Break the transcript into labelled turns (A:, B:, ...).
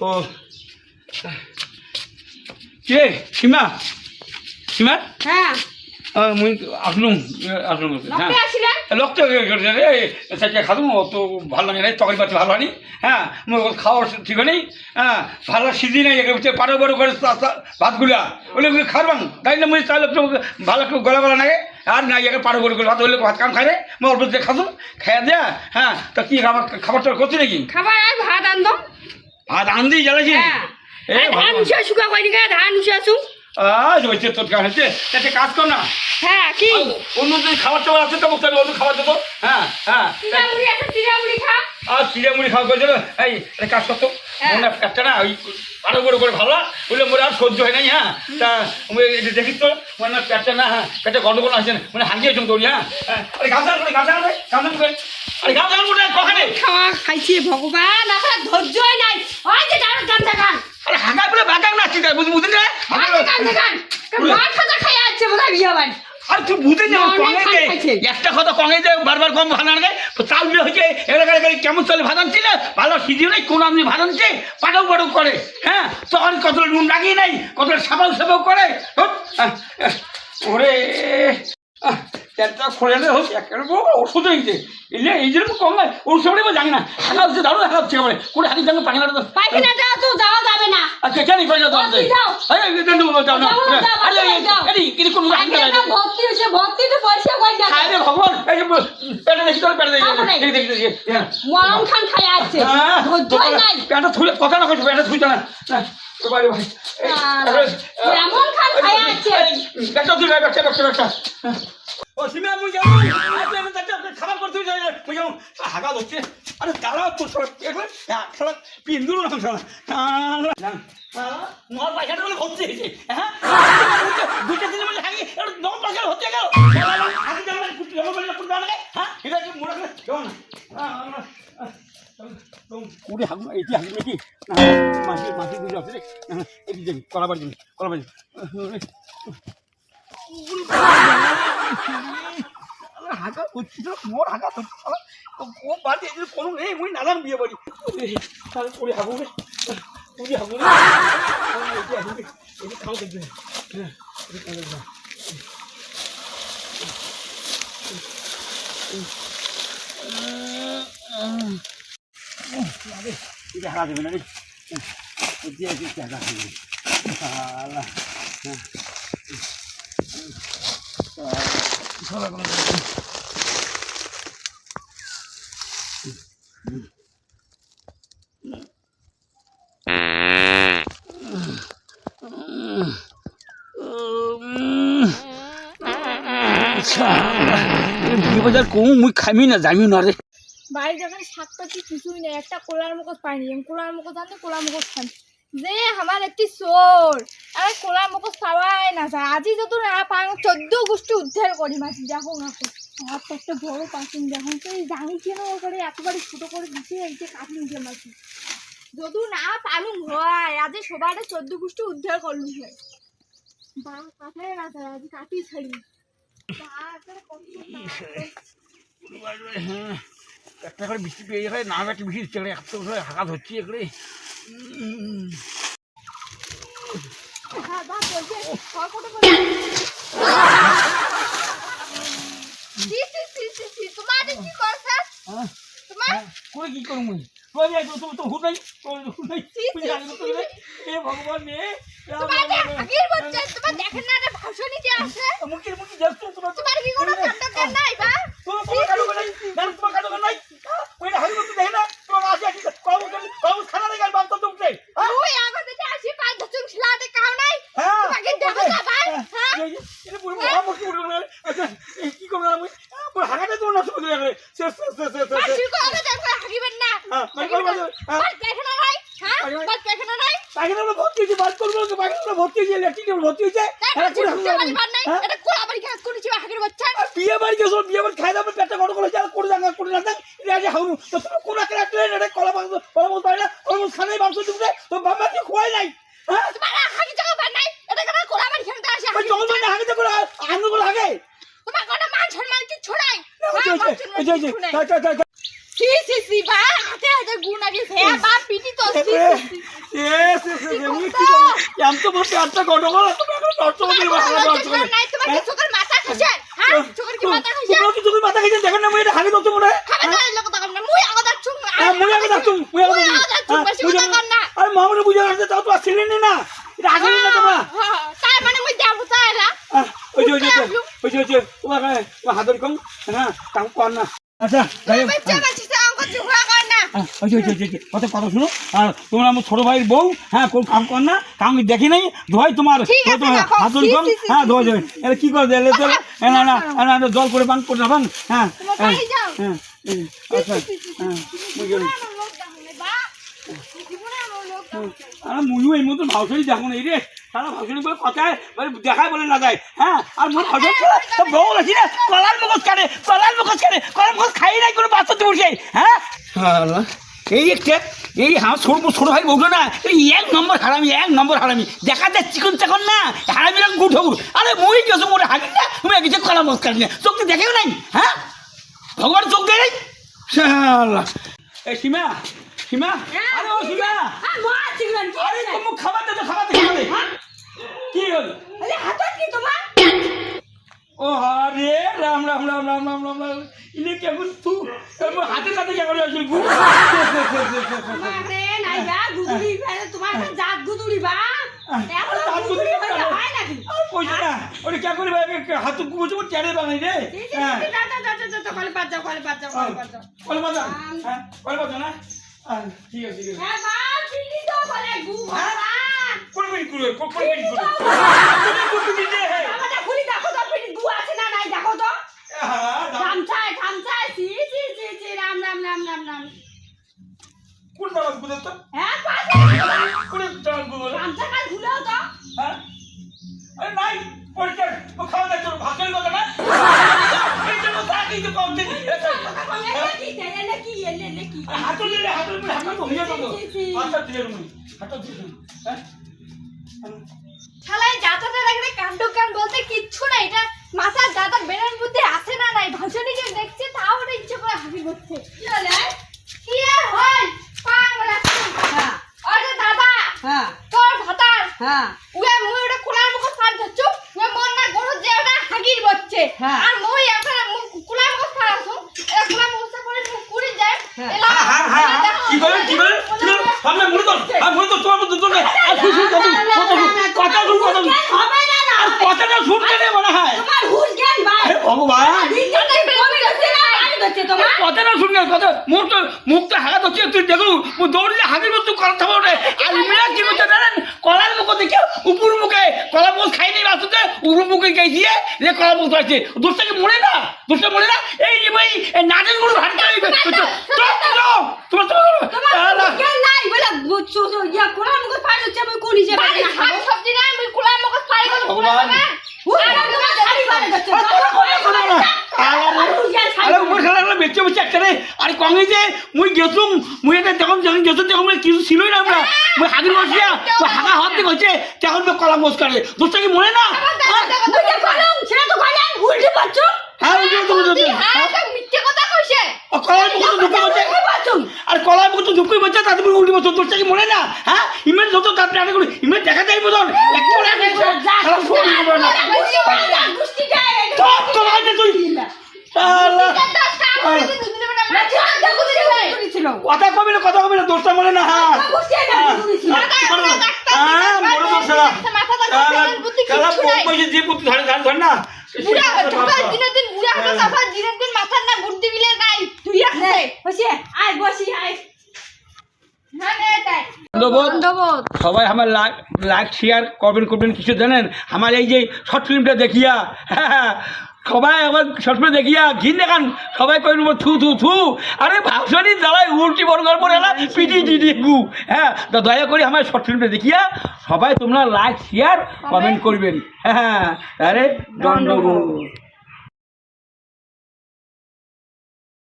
A: ও কে? সীমা? সীমা?
B: হ্যাঁ।
A: মুই আসলুম আসলুম। হ্যাঁ।
B: নকে আসিলেন
A: লক্ষ্য রে সেটা খাদু অত ভালো লাগে না তরকারি পাতি ভালো হয়নি। হ্যাঁ মোর খাওয়ার ঠিক নেই হ্যাঁ ভালো সিজি নেই পারো বড় করে তা- তা- ভাতগুলা। ওগুলো খারবাং তাই না মুই তাহলে একটু ভালো গলা গলা লাগে আর না একে পারো বড় করে ভাত হলে ভাত কাম খাই রে মোর অল্প দিয়ে খাদু খাইয়া দেয়া হ্যাঁ তা কি খাবার খাবার টাবার করছি নাকি?
B: খাবার আর ভাত আনতো
A: জ্বালাইছি?
B: হ্যাঁ। ধান শুকা ধান
A: আজ তোর কাজ হচ্ছে একটা কাজ কর না।
B: হ্যাঁ কি?
A: অন্য খাবার টাবার আছে তো মুখটা অন্য খাবার দেবো। হ্যাঁ হ্যাঁ।
B: আছে খা।
A: আর এই একটা কাজ করতো।
B: হ্যাঁ।
A: মনে একটা না ওই আরও বড় করে ভালো বললে মোরে আর সহ্য হয় নাই হ্যাঁ? তা এটা দেখি তো মানে পেটটা না হ্যাঁ পেটে গন্ডগোল আছে না, মানে হাঙ্গিয়ে চুম হ্যাঁ? আরে করে গামছা
B: খাওয়া খাইছি ভগবান আপনার ধৈর্যই নাই। ওই যে গান।
A: আরে হাঙ্গা করে বাগান না ঠিক আছে বুঝ বুঝলি না
B: গান। গান মার খাজা খাই আছে বোধহয় বিয়ে বাড়ি।
A: আর তুই বুঝে না
B: খাইছে।
A: একটা কথা কঙে বারবার কম ভালো লাগে চাল দিয়ে হচ্ছে এলাকার গাড়ি কেমন চলে ভাজানছি না? ভালো সিজিও নেই কোন আপনি ভাজানছে পাটাও পাটাও করে হ্যাঁ? তখন কত নুন লাগিয়ে নাই কত সাবাও সাবাও করে ওরে আহ, পেটটা খোলে দে হোক একটা ওষুধ হয়েছে এলে এই জন্য কম নয় ওষুধ আমি জানি না হাঁকা হচ্ছে দারুণ হাঁকা হচ্ছে আমার করে হাঁকি জানো পাখি না
B: পায়খানা যাও তো যাওয়া যাবে না।
A: আচ্ছা কেন করে যাও
B: না,
A: আরে কোনো
B: ভর্তি ভর্তি তো পয়সা কই যাবে?
A: ভগবান এই পেটে দেখি তোর পেটে দেখি দেখি দেখি দেখি হ্যাঁ
B: মরম খান খাই আছে
A: হ্যাঁ,
B: ধৈর্যই নাই।
A: থুলে কথা না কইছ না না, ভাই
B: এমন খান খাই আছে।
A: পেটটা ও সিমা মুই যাব আজ আমি তাতে খাবার করতে যাই মুই যাব হাগা হচ্ছে আরে দাঁড়াও তো সব দেখলে খেলা পিন্দুর না খেলা মোর পয়সাটা বলে ভর্তি হয়েছে। হ্যাঁ? দুটো দিনের মধ্যে হাগি নম পয়সা হচ্ছে গেল। হাগি যাবে না কুটি জমা করলে কুটি যাবে হ্যাঁ? এটা কি মোড়া করে যাও না। কুড়ি হাগু এটি হাগু নাকি? মাসি মাসি দুটো আছে রে। এটি যাবি কলা যাবি হচ্ছে মোর হাগা তো ও বাড়ি এগুলো কোনো নেই, মুই নাজান বিয়ে বাড়ি। তাহলে কুড়ি হাগু রে কুড়ি হাগু রে। এটি হাগু রে। এটি খাও দেখবে হ্যাঁ। আল্লাহ দুই বাজার কম, মুই খামি না জামি না রে।
C: বাড়ি যখন শাক পাতি কিছুই নেই যে আমার একটি চোর, আরে কোলার মুখোশ পাওয়াই না আজি যত না পাই চোদ্দ গোষ্ঠী উদ্ধার করি মাছি দেখো না আমার তো একটা বড় পাখিন দেখুন তো এই জানি কেন করে একেবারে ছোটো করে দিচ্ছে এই যে কাটি মাছি যদি না পালুম হয় আজ সবার চোদ্দ গোষ্ঠী উদ্ধার করলুম হয় বা কাটায় না যায় আজ কাটি ছাড়ি।
A: হ্যাঁ একটা করে বৃষ্টি পেয়ে যাবে না একটা বৃষ্টি দিচ্ছে করে হাগাত হচ্ছে এখানে
C: হ্যাঁ বা বলছে সি সি সি সি সি তোমার কি করছ তোমার
A: করে কি যাই তো তো হুট নাই তো হুট নাই তুই জানি তো এ ভগবান রে
C: তোমার আগের বলছে তোমার দেখেন না রে ভাষণই যে আছে
A: মুখে মুখে তো তোমার
C: তোমার কি কোনো নাই। বা
A: তোমার কাটো নাই না তোমার কাটো নাই ওই না হাগি তো দেখে না তোমার আসে আসি কম কম খানা নাই গাল বাপ তো উঠে হ্যাঁ
C: ওই আমাদের যে আসি পাঁচ দশজন ছিলাতে খাও নাই
A: হ্যাঁ
C: তোমাকে দেখো না ভাই হ্যাঁ
A: এটা পুরো মহামুখী উঠে গেল আচ্ছা এই কি করব আমি পুরো হাগাটা তো নষ্ট করে গেলে শেষ শেষ শেষ শেষ শেষ
C: আসি কো আমাদের দেখো হাগিবেন না
A: হ্যাঁ, মানে করব না, হ্যাঁ।
C: বাস দেখেন নাই হ্যাঁ বাস
A: আমরা ভর্তি হয়েছে বাদ করব না ভর্তি হয়েছে ইলেকট্রিক ভর্তি হয়েছে। বিয়ে বাড়ি গেছো বিয়ে বাড়ি খাই দাও পেটটা গড় করে যাও করে দাঙ্গা করে না এটা আজ তো তুমি কোন একটা ট্রেন এটা কলা মাংস কলা মাংস পাই না কলা মাংস খানাই মাংস দিবে তো বাবা কি খোয়াই নাই? হ্যাঁ?
C: হাগি জায়গা নাই এটা কেন কোলা বাড়ি খেলতে আসে
A: জল মানে হাগে করে আনন্দ করে হাগে
C: তোমার কোনো মান সম্মান কি ছড়াই
A: ওই যে, ওই যে, ওই যে, ওই যে, তা, তা, তা, তা।
C: সি সি সি বা হাতে হাতে গুণ আগে সে বা পিটি তো সি সি হ্যাঁ
A: দেখেন না, মুই এটা হাগি ধরতে মনে হয়? হ্যাঁ, হ্যাঁ। আরে মামুনি বুঝে আসছে, তাও তো আর না। এটা আসলেই না তোমরা।
C: তার মানে মুই দেব চাইলা
A: ওই যে, ওই যে, ওই যে, ওই যে, হ্যাঁ, হাতের হ্যাঁ। আচ্ছা, যাই হোক,
C: বাচ্চা বাচ্চা অঙ্ক চুহা কর না
A: হ্যাঁ, ওই যে, ওই যে, ওই যে, ওই যে, কথা শুনো? আর তোমরা আমার ছোট ভাইয়ের বউ হ্যাঁ কোন কাম কর না কাম দেখি নাই ধোয়াই তোমার হাতুর কম হ্যাঁ ধোয়া যাবে। এটা কি করে দেয় চলে না না না না, না, জল করে বাং করে বাং হ্যাঁ হ্যাঁ, হ্যাঁ আচ্ছা হ্যাঁ গেলাম।
C: লোক দেখো
A: আরে মুজু এই ভাউসারি এই রে। সারা ভাউসারি বলে কথায় মানে দেখায় বলে না যায় হ্যাঁ আর মোর ভাউসারি বউ আছি না কলার মুখোশ কাটে কলার মুখোশ কাটে কলার মুখোশ খাই নাই কোনো বাচ্চা বসে হ্যাঁ এই একটা এই হ্যাঁ ছোট ছোট ভাই বউটা না এই এক নম্বর হারামি এক নম্বর হারামি। দেখা যায় চিকন চাকন না হারামি রকম গুঠ আরে মই গেছো মোরে হাগি না তুমি কিছু কলা মুখ কাটি না চোখ দেখেও নাই হ্যাঁ? ভগবান চোখ দেয় নাই? এই সীমা সীমা আরে ও সীমা।
B: হ্যাঁ
A: আরে তুমি খাবার দে তো খাবার দে খাবার দে কি হল?
B: আরে হাতত কি তোমার?
A: ও আরে রাম রাম রাম রাম রাম রাম রাম। ইনে কেমন তু? এমন হাতে সাথে কেমন আসল গু?
B: তোমার জাত গুদুরি বা। হয়
A: হাত তো চেড়ে বানাই রে? হ্যাঁ
B: কলে বাদ যাও, কলে বাদ যাও, কলে বাদ যাও।
A: কল বাজা হ্যাঁ কল বাজা না? হ্যাঁ, ঠিক আছে ঠিক আছে।
B: হ্যাঁ, ভগবান।
A: কোন মিনিট কোন মিনিট কোন মিনিট দে হে
B: আমাদের খুলি দেখো তো, পিটি গু আছে না নাই, দেখো তো।
A: হ্যাঁ
B: গামছায়, ছি, ছি, ছি, ছি, রাম, রাম, রাম, রাম, রাম।
A: কোন দাম গুদে তো
B: হ্যাঁ, পাশে,
A: কোন দাম গুদে
B: গামছা কাল খুলেও তো।
A: হ্যাঁ আরে নাই পরিষ্কার ও খাওয়া দাওয়া তোর ভাতের কথা না এই তো কম দিন
B: কথা বলে, কি, এলে কি, এলে, এলে কি?
A: হাত দিলে হাত দিলে হয়ে
B: জি, জি, জি।
A: হাতটা দিয়ে রুমি দিয়ে হ্যাঁ
C: শালায় যাতাটা দেখলে কাণ্ড কান বলতে কিচ্ছু নাই এটা মাথার দাদার বেরেন বুদ্ধি আছে না নাই? ভাষণীকে দেখছে তাও ওটা ইচ্ছে করে হাসি করছে।
B: কি হলে?
C: কি আর হয়? পাগলা আরে দাদা
B: হ্যাঁ,
C: তোর ভাতার।
B: হ্যাঁ।
C: উয়ে মুই ওটা কুলার মুখ পার ধরছু উয়ে মন না গরু যে ওটা হাগির বচ্ছে
B: হ্যাঁ।
C: আর মুই একটা কুলার মুখ পার আসু এ কুলার মুখ করে কুড়ি যায়।
B: হ্যাঁ।
A: হ্যাঁ হ্যাঁ হ্যাঁ কি বলেন কি বলেন? কি বলেন সামনে মুড়ি তো আর মুড়ি তো তোমার মতো তোলে আর শুন শুন কথা কথা শুন কথা
B: হবে না না।
A: আর। কথাটা শুনতে নেই মনে হয়।
B: তোমার হুশ জ্ঞান ভাই
A: ভগবান।
B: না ধরছে তোমার
A: কথাটা শুনে কথা মুখ তো মুখ তো হাগা হচ্ছে তুই দেখলু দৌড়লে হাগির মতো করা থাকবে ওঠে। আর ইমিরা কি করছে জানেন? কলার মুখ দেখে উপর মুখে কলা মুখ খাইনি বাসুতে উপর মুখে গাই দিয়ে রে কলা মুখ আছে দোষটা কি মরে না? দোষটা মরে না? এই যে ভাই নাচেরগুলো করে তোমার
B: তোমার বলে বুঝছ ইয়া কোন মুখ পার হচ্ছে আমি কোন হিসেবে
C: বাড়ি
B: খাব
C: সবজি নাই মুই কুলার মুখ পার করে
A: ভগবান।
B: আর তোমার শাড়ি পারে যাচ্ছে
A: আরে উপর খেলা খেলা বেঁচে বেঁচে একটা রে আরে কমে যে মুই গেছুম মুই এটা যখন যখন গেছুম তখন কিছু ছিলই না আমরা মুই হাগির বসিয়া মুই হাগা হাত দিয়ে হচ্ছে তখন তো কলা মোস দোষটা কি মনে না
B: সেটা তো কলম উল্টে পাচ্ছ
A: হ্যাঁ তো
C: হ্যাঁ মিথ্যে কথা কইছে
A: ও কলার মুখ তো আর কলার মুখ তো ঢুকে বসে তাতে মুই উল্টে বসে দোষটা কি মনে না হ্যাঁ ইমেল যত তার প্ল্যানে করি ইমেল দেখা যায় মতন খারাপ না তোর তোর কথা কবি না কথা কবি না দোষটা মনে না হ্যাঁ হ্যাঁ যে পুত্র ধরে ধরে ধর না
C: দিনের দিন বুড়া হতো তারপর দিনের দিন মাথার না বুদ্ধি গিলে নাই। তুই রাখছে
B: বসে আয় বসি আয়।
C: না না তাই।
A: ধন্যবাদ সবাই আমার লাইক লাইক শেয়ার করবেন করবেন কিছু জানেন? আমার এই যে শর্ট ফিল্মটা দেখিয়া হ্যাঁ সবাই আমার সবসময় দেখিয়া ঘিন দেখান। সবাই কই থু থু থু। আরে ভাষণই জ্বালায় উল্টি বড় গল্প এলা পিটি দিদি গু। হ্যাঁ তো দয়া করে আমার শর্ট ফিল্মটা দেখিয়া সবাই তোমরা লাইক শেয়ার কমেন্ট করবেন। হ্যাঁ আরে দণ্ডবোধ